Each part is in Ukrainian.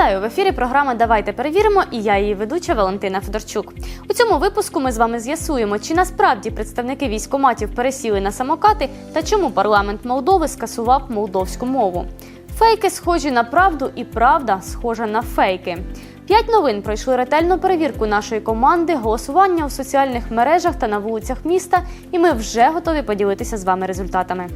Вітаю в ефірі. Програма Давайте перевіримо. І я її ведуча Валентина Федорчук. У цьому випуску ми з вами з'ясуємо, чи насправді представники військоматів пересіли на самокати та чому парламент Молдови скасував молдовську мову. Фейки схожі на правду, і правда схожа на фейки. П'ять новин пройшли ретельну перевірку нашої команди, голосування у соціальних мережах та на вулицях міста. І ми вже готові поділитися з вами результатами.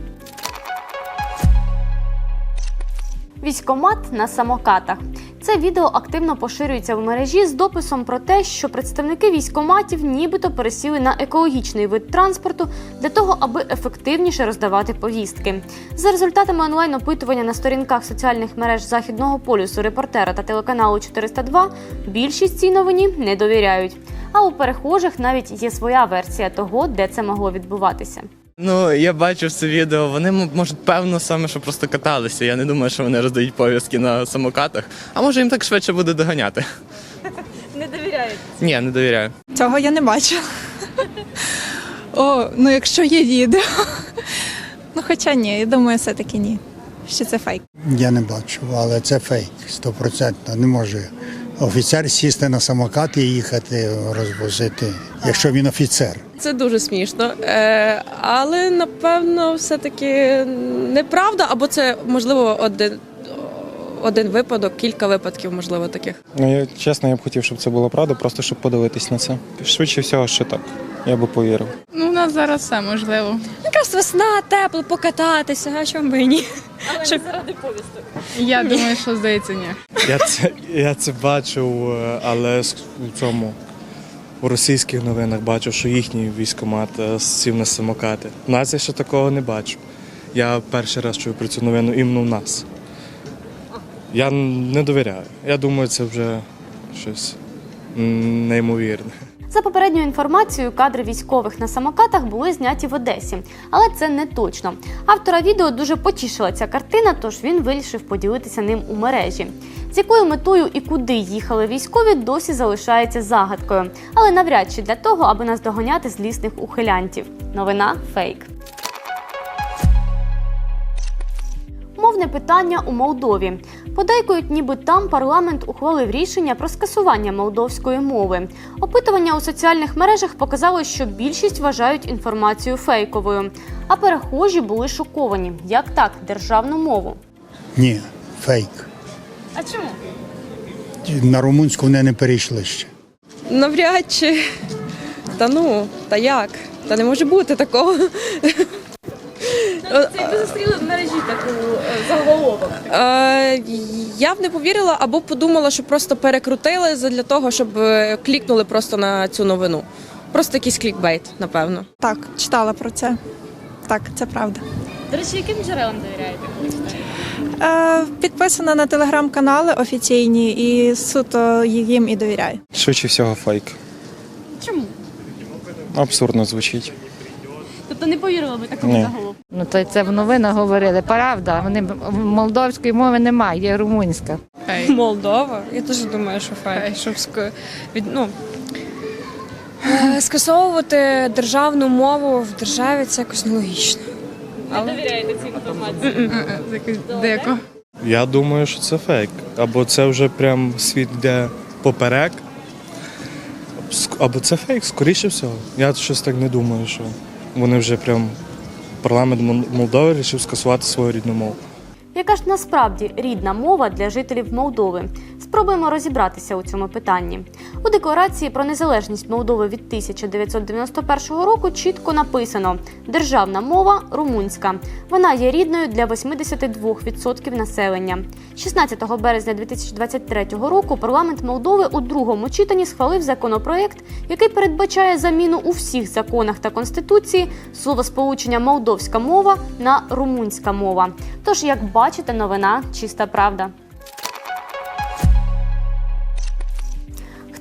Військомат на самокатах. Це відео активно поширюється в мережі з дописом про те, що представники військоматів нібито пересіли на екологічний вид транспорту для того, аби ефективніше роздавати повістки. За результатами онлайн-опитування на сторінках соціальних мереж західного полюсу репортера та телеканалу 402 більшість цій новині не довіряють. А у перехожих навіть є своя версія того, де це могло відбуватися. Ну, я бачив це відео. Вони м- можуть певно саме, що просто каталися. Я не думаю, що вони роздають пов'язки на самокатах. А може їм так швидше буде доганяти. Не довіряють. Ні, не довіряю. Цього я не бачила. О, ну якщо є відео. Ну хоча ні, я думаю, все-таки ні. Що це фейк. Я не бачу, але це фейк, стопроцентно. Не може офіцер сісти на самокат і їхати розвозити, якщо він офіцер. Це дуже смішно, е, але напевно, все-таки неправда, або це можливо один, один випадок, кілька випадків, можливо, таких. Ну, я чесно, я б хотів, щоб це було правда, просто щоб подивитись на це. Швидше всього, що так. Я би повірив. Ну, нас зараз все можливо. Якраз весна, тепло, покататися, а чому би і ні? Я думаю, що здається, ні. Я це, я це бачив, е, але у цьому у російських новинах бачив, що їхній військомат е, сів на самокати. У нас я ще такого не бачу. Я перший раз чую про цю новину іменно в нас. Я не довіряю. Я думаю, це вже щось неймовірне. За попередньою інформацією, кадри військових на самокатах були зняті в Одесі, але це не точно. Автора відео дуже потішила ця картина, тож він вирішив поділитися ним у мережі. З якою метою і куди їхали військові, досі залишається загадкою, але навряд чи для того, аби наздоганяти злісних ухилянтів. Новина фейк. Мовне питання у Молдові. Подейкують, ніби там парламент ухвалив рішення про скасування молдовської мови. Опитування у соціальних мережах показало, що більшість вважають інформацію фейковою, а перехожі були шоковані. Як так, державну мову? Ні, фейк. А чому? На румунську вони не перейшли ще. Навряд чи. Та ну, та як? Та не може бути такого. Це ви зустріли в мережі таку заголовок. Е, я б не повірила або подумала, що просто перекрутили для того, щоб е, клікнули просто на цю новину. Просто якийсь клікбейт, напевно. Так, читала про це. Так, це правда. До речі, яким джерелам довіряєте? Е, підписана на телеграм-канали офіційні і суто їм і довіряю. Швидше всього, фейк. Чому? Абсурдно звучить. Тобто не повірила би такому заголовку? Ну то це в новинах говорили. Правда, вони молдовської мови немає, є румунська. Ей, Молдова. Я теж думаю, що фейк. ей. Щоб ск... від... ну, е, скасовувати державну мову в державі це якось нелогічно. Не довіряєте цій інформації? Е-е, дико. Я думаю, що це фейк. Або це вже прям світ йде поперек. Або це фейк, скоріше всього. Я щось так не думаю, що вони вже прям парламент Мол- Молдови вирішив скасувати свою рідну мову. Яка ж насправді рідна мова для жителів Молдови? Спробуємо розібратися у цьому питанні. У декларації про незалежність Молдови від 1991 року чітко написано: державна мова румунська. Вона є рідною для 82% населення. 16 березня 2023 року парламент Молдови у другому читанні схвалив законопроект, який передбачає заміну у всіх законах та конституції словосполучення молдовська мова на румунська мова. Тож, як бачите, новина чиста правда.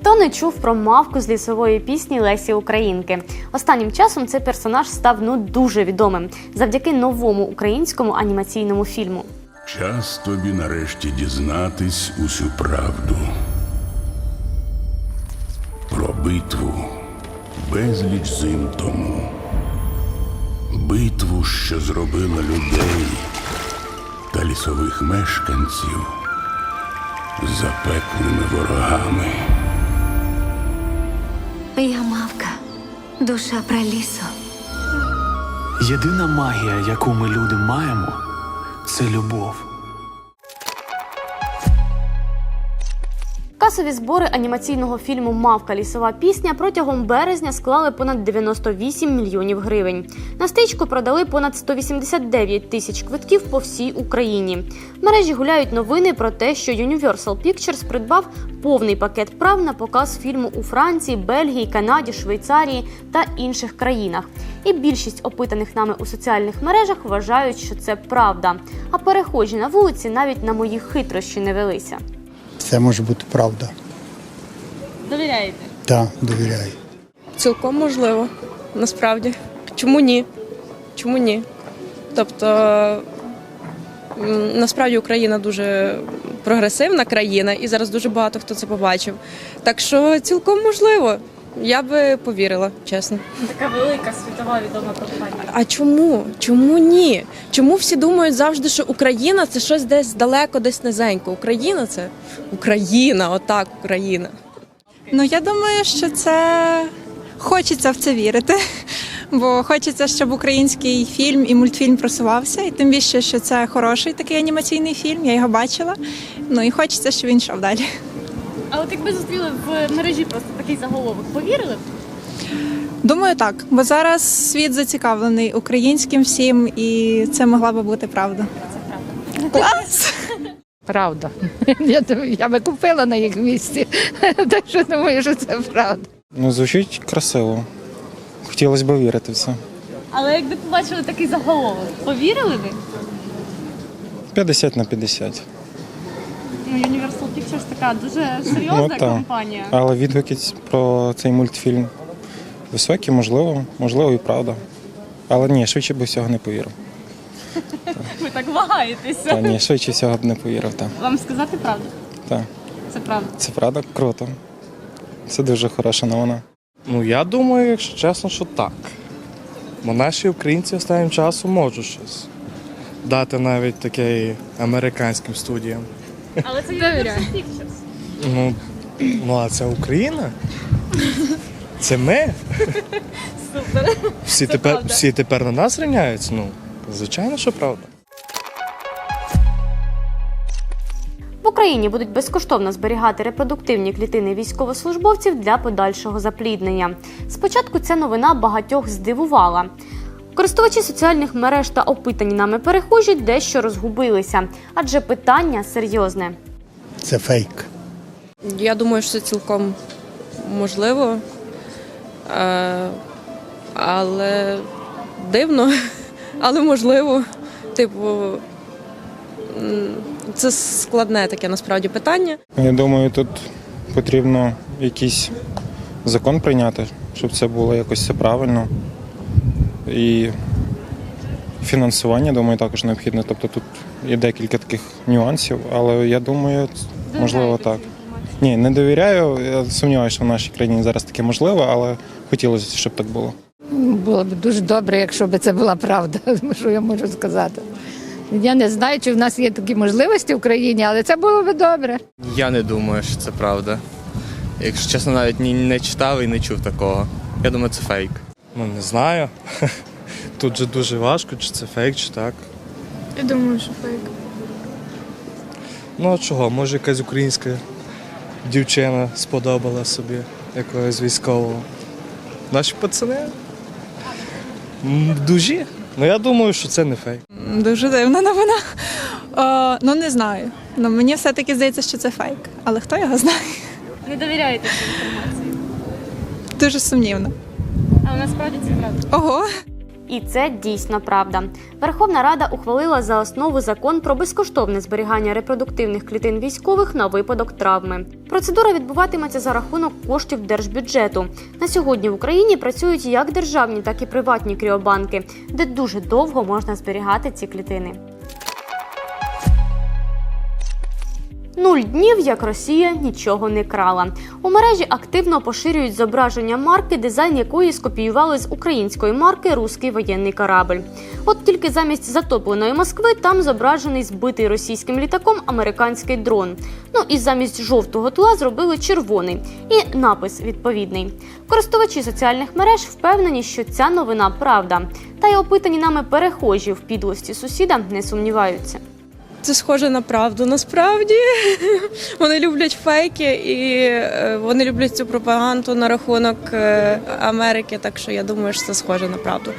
Хто не чув про мавку з лісової пісні Лесі Українки? Останнім часом цей персонаж став ну дуже відомим завдяки новому українському анімаційному фільму. Час тобі нарешті дізнатись усю правду. Про битву безліч зим тому. битву, що зробила людей та лісових мешканців запеклими ворогами. Душа пралісу. Єдина магія, яку ми люди маємо, це любов. Касові збори анімаційного фільму Мавка лісова пісня протягом березня склали понад 98 мільйонів гривень. На стрічку продали понад 189 тисяч квитків по всій Україні. В мережі гуляють новини про те, що Universal Pictures придбав повний пакет прав на показ фільму у Франції, Бельгії, Канаді, Швейцарії та інших країнах. І більшість опитаних нами у соціальних мережах вважають, що це правда. А перехожі на вулиці навіть на мої хитрощі не велися. Це може бути правда. Довіряєте? Так, довіряю. Цілком можливо, насправді. Чому ні? Чому ні? Тобто, насправді Україна дуже прогресивна країна, і зараз дуже багато хто це побачив. Так що цілком можливо. Я би повірила, чесно. Така велика світова відома компанія. А чому? Чому ні? Чому всі думають завжди, що Україна це щось десь далеко, десь низенько? Україна це Україна, отак, Україна. Ну я думаю, що це хочеться в це вірити. Бо хочеться, щоб український фільм і мультфільм просувався, і тим більше, що це хороший такий анімаційний фільм, я його бачила. Ну і хочеться, щоб він йшов далі. А от якби зустріли в мережі просто такий заголовок, повірили б? Думаю, так, бо зараз світ зацікавлений українським всім, і це могла би бути правда. Це правда. Клас! Правда. Я, я би купила на їх місці. Так що думаю, що це правда. Ну, звучить красиво. Хотілося б вірити в це. Але якби побачили такий заголовок, повірили би? 50 на 50. Ну, Universal Pictures така дуже серйозна Ну, так. компанія. Але відгуки про цей мультфільм високі, можливо, можливо, і правда. Але ні, швидше б всього не повірив. Ви так вагаєтеся. Та ні, швидше всього б не повірив. Та. Вам сказати правду? Та. Це правда. Це правда круто. Це дуже хороша новина. Ну я думаю, якщо чесно, що так. Бо наші українці останнім часом можуть щось дати навіть таке американським студіям. Але це Pictures. Ну, ну а це Україна? Це ми? Супер. Всі Це тепер, правда. всі тепер на нас рівняються? Ну, звичайно, що правда. В Україні будуть безкоштовно зберігати репродуктивні клітини військовослужбовців для подальшого запліднення. Спочатку ця новина багатьох здивувала. Користувачі соціальних мереж та опитані нами перехожі дещо розгубилися, адже питання серйозне. Це фейк. Я думаю, що це цілком можливо. Е, але дивно, але можливо. Типу, це складне таке насправді питання. Я думаю, тут потрібно якийсь закон прийняти, щоб це було якось все правильно. І фінансування, думаю, також необхідне. Тобто тут є декілька таких нюансів, але я думаю, можливо, так. Ні, не довіряю. Я сумніваюся, що в нашій країні зараз таке можливо, але хотілося, щоб так було. Було б дуже добре, якщо б це була правда. Що я можу сказати? Я не знаю, чи в нас є такі можливості в країні, але це було б добре. Я не думаю, що це правда. Якщо чесно, навіть не читав і не чув такого. Я думаю, це фейк. Ну, не знаю. Тут же дуже важко, чи це фейк, чи так. Я думаю, що фейк. Ну а чого? Може якась українська дівчина сподобала собі якогось військового. Наші пацани дужі. Ну я думаю, що це не фейк. Дуже дивна новина. О, ну не знаю. Ну мені все-таки здається, що це фейк. Але хто його знає? Не довіряєте цій інформації. Дуже сумнівно. А насправді це правда. Ого. І це дійсно правда. Верховна Рада ухвалила за основу закон про безкоштовне зберігання репродуктивних клітин військових на випадок травми. Процедура відбуватиметься за рахунок коштів держбюджету. На сьогодні в Україні працюють як державні, так і приватні кріобанки, де дуже довго можна зберігати ці клітини. Нуль днів, як Росія нічого не крала. У мережі активно поширюють зображення марки, дизайн якої скопіювали з української марки Руський воєнний корабль. От тільки замість затопленої Москви там зображений збитий російським літаком американський дрон. Ну і замість жовтого тла зробили червоний і напис відповідний. Користувачі соціальних мереж впевнені, що ця новина правда. Та й опитані нами перехожі в підлості сусіда не сумніваються. Це схоже на правду. Насправді вони люблять фейки і е, вони люблять цю пропаганду на рахунок е, Америки. Так що я думаю, що це схоже на правду.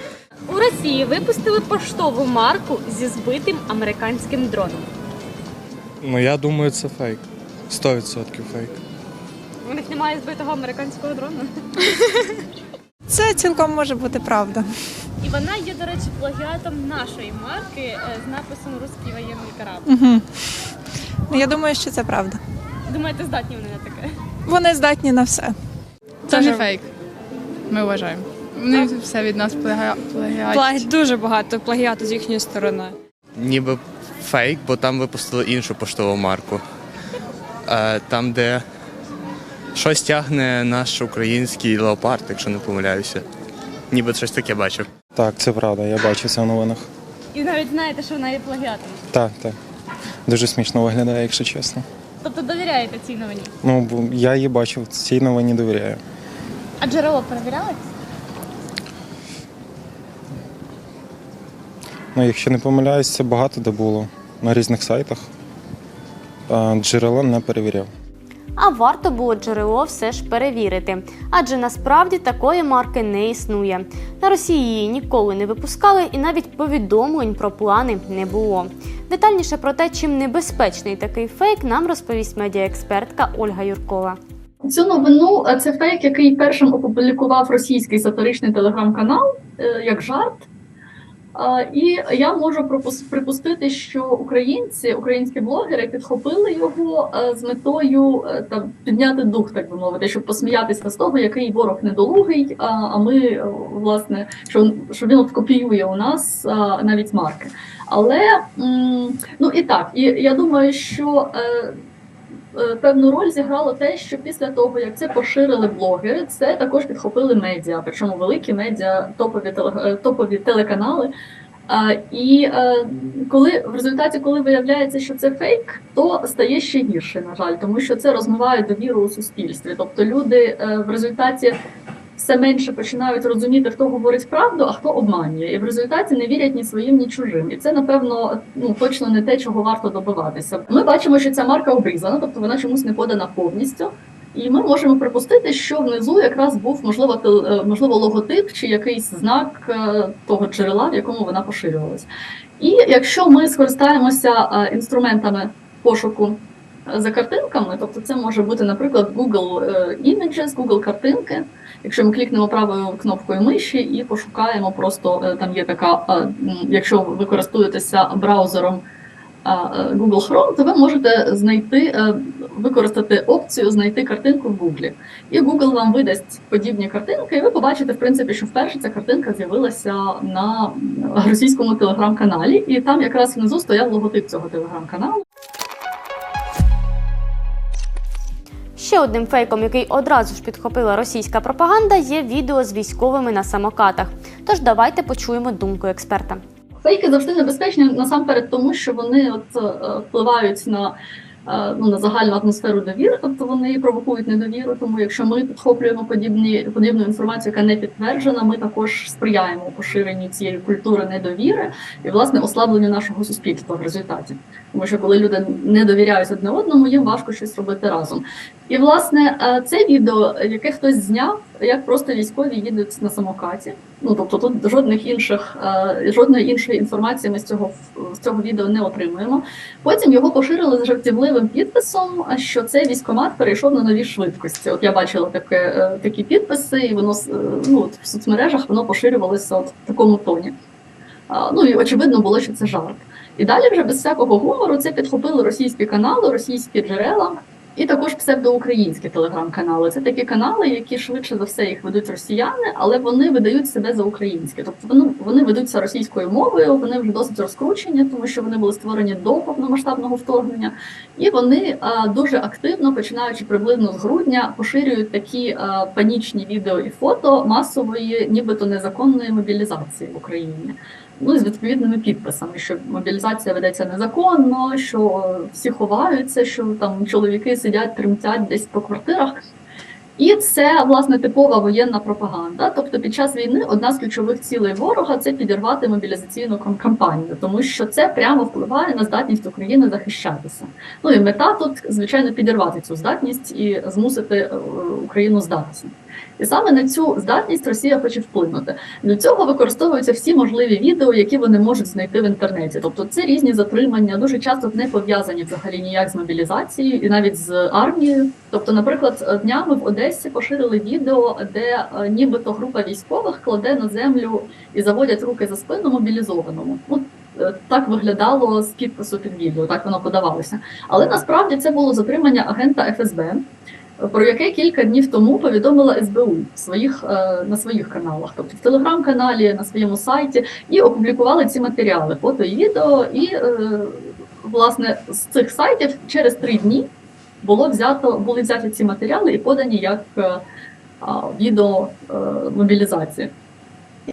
У Росії випустили поштову марку зі збитим американським дроном. Ну я думаю, це фейк. 100% фейк. У них немає збитого американського дрона. Це цілком може бути правда. І вона є, до речі, плагіатом нашої марки е, з написом Руський воєнний корабль. Угу. Я думаю, що це правда. Думаєте, здатні вони на таке? Вони здатні на все. Це не фейк. Ми вважаємо. Вони все від нас плагіа- плагіатять. Дуже багато плагіату з їхньої сторони. Ніби фейк, бо там випустили іншу поштову марку. Е, Там, де щось тягне наш український леопард, якщо не помиляюся. Ніби щось таке бачив. Так, це правда, я бачив це в новинах. І навіть знаєте, що вона є плагіатом. Так, так. Дуже смішно виглядає, якщо чесно. Тобто довіряєте цій новині. Ну, бо я її бачив, цій новині довіряю. А джерело перевіряли? Ну, якщо не помиляюсь, це багато де було на різних сайтах. А джерела не перевіряв. А варто було джерело все ж перевірити, адже насправді такої марки не існує. На Росії її ніколи не випускали, і навіть повідомлень про плани не було. Детальніше про те, чим небезпечний такий фейк, нам розповість медіаекспертка Ольга Юркова. Цю новину е, це фейк, який першим опублікував російський сатиричний телеграм-канал е, як жарт. І я можу припустити, що українці, українські блогери підхопили його е, з метою е, там підняти дух, так би мовити, щоб посміятися з того, який ворог недолугий. А, ми е, власне, що, що він копіює у нас навіть марки. Але ну і так, і я думаю, що. Е, е, Певну роль зіграло те, що після того, як це поширили блогери, це також підхопили медіа, причому великі медіа, топові е, топові телеканали. А, і а, коли в результаті, коли виявляється, що це фейк, то стає ще гірше, на жаль, тому що це розмиває довіру у суспільстві. Тобто люди а, в результаті все менше починають розуміти, хто говорить правду, а хто обманює, і в результаті не вірять ні своїм, ні чужим. І це напевно ну точно не те, чого варто добиватися. Ми бачимо, що ця марка обрізана, тобто вона чомусь не подана повністю. І ми можемо припустити, що внизу якраз був можливо е, можливо логотип чи якийсь знак е, того джерела, в якому вона поширювалась. І якщо ми скористаємося е, інструментами пошуку за картинками, тобто це може бути, наприклад, Google е, Images, Google картинки. Якщо ми клікнемо правою кнопкою миші і пошукаємо, просто е, там є така, е, якщо ви користуєтеся браузером Google Chrome, то ви можете знайти, використати опцію знайти картинку в Google. І Google вам видасть подібні картинки, і ви побачите, в принципі, що вперше ця картинка з'явилася на російському телеграм-каналі, і там якраз внизу стояв логотип цього телеграм-каналу. Ще одним фейком, який одразу ж підхопила російська пропаганда, є відео з військовими на самокатах. Тож давайте почуємо думку експерта. Фейки завжди небезпечні насамперед, тому що вони от е, впливають на. Е, Ну, на загальну атмосферу довіри, тобто вони провокують недовіру. Тому якщо ми підхоплюємо подібні подібну інформацію, яка не підтверджена, ми також сприяємо поширенню цієї культури недовіри і власне ослабленню нашого суспільства в результаті. Тому що коли люди не довіряють одне одному, їм важко щось робити разом. І власне е, це відео, яке хтось зняв, як просто військові їдуть на самокаті. Ну тобто тут жодних інших е, жодної іншої інформації ми з цього з цього відео не отримуємо. Потім його поширили з жартівливим підписом, що цей військомат перейшов на нові швидкості. От я бачила таке, е, такі підписи, і воно е, ну от в соцмережах воно поширювалося от в такому тоні. Ну і очевидно було, що це жарт. І далі вже без всякого гумору це підхопили російські канали, російські джерела. І також псевдоукраїнські телеграм-канали. Це такі канали, які швидше за все їх ведуть росіяни, але вони видають себе за українські. Тобто вони, вони ведуться російською мовою, вони вже досить розкручені, тому що вони були створені до повномасштабного вторгнення, і вони а, дуже активно, починаючи приблизно з грудня, поширюють такі а, панічні відео і фото масової, нібито незаконної мобілізації в Україні. Ну, з відповідними підписами, що мобілізація ведеться незаконно, що всі ховаються, що там чоловіки сидять, тремтять десь по квартирах. І це власне типова воєнна пропаганда. Тобто, під час війни одна з ключових цілей ворога це підірвати мобілізаційну кам- кампанію, тому що це прямо впливає на здатність України захищатися. Ну і мета тут, звичайно, підірвати цю здатність і змусити е, Україну здатися. І саме на цю здатність Росія хоче вплинути. Для цього використовуються всі можливі відео, які вони можуть знайти в інтернеті. Тобто це різні затримання, дуже часто не пов'язані взагалі ніяк з мобілізацією і навіть з армією. Тобто, наприклад, днями в Одесі поширили відео, де е, нібито група військових кладе на землю і заводять руки за спину мобілізованому. Ну, е, так виглядало з підпису під відео, так воно подавалося. Але насправді це було затримання агента ФСБ, про яке кілька днів тому повідомила СБУ своїх, е, на своїх каналах, тобто в телеграм-каналі, на своєму сайті, і опублікували ці матеріали, фото і відео. І е, власне з цих сайтів через три дні було взято, були взяті ці матеріали і подані як е, відео мобілізації.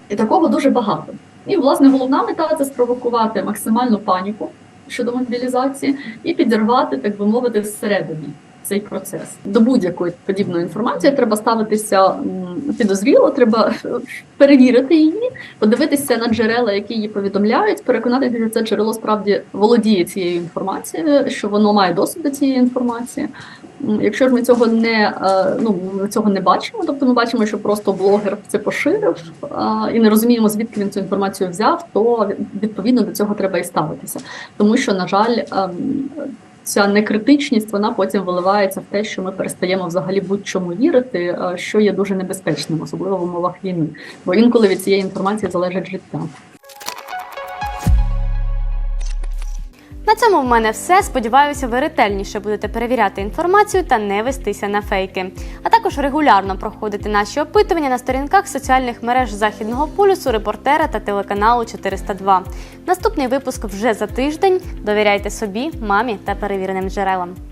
І такого дуже багато. І власне головна мета це спровокувати максимальну паніку щодо мобілізації і підірвати, так би мовити, зсередині цей процес. До будь-якої подібної інформації треба ставитися підозріло, треба е, перевірити її, подивитися на джерела, які її повідомляють, переконатися, що це джерело справді володіє цією інформацією, що воно має доступ до цієї інформації. Якщо ж ми цього не е, ну цього не бачимо, тобто ми бачимо, що просто блогер це поширив і не розуміємо, звідки він цю інформацію взяв, то відповідно до цього треба і ставитися, тому що на жаль. Ця некритичність вона потім виливається в те, що ми перестаємо взагалі будь-чому вірити, е, що є дуже небезпечним, особливо в умовах війни. Бо інколи від цієї інформації залежить життя. Цьому в мене все. Сподіваюся, ви ретельніше будете перевіряти інформацію та не вестися на фейки. А також регулярно проходити наші опитування на сторінках соціальних мереж Західного полюсу, репортера та телеканалу 402. Наступний випуск вже за тиждень. Довіряйте собі, мамі та перевіреним джерелам.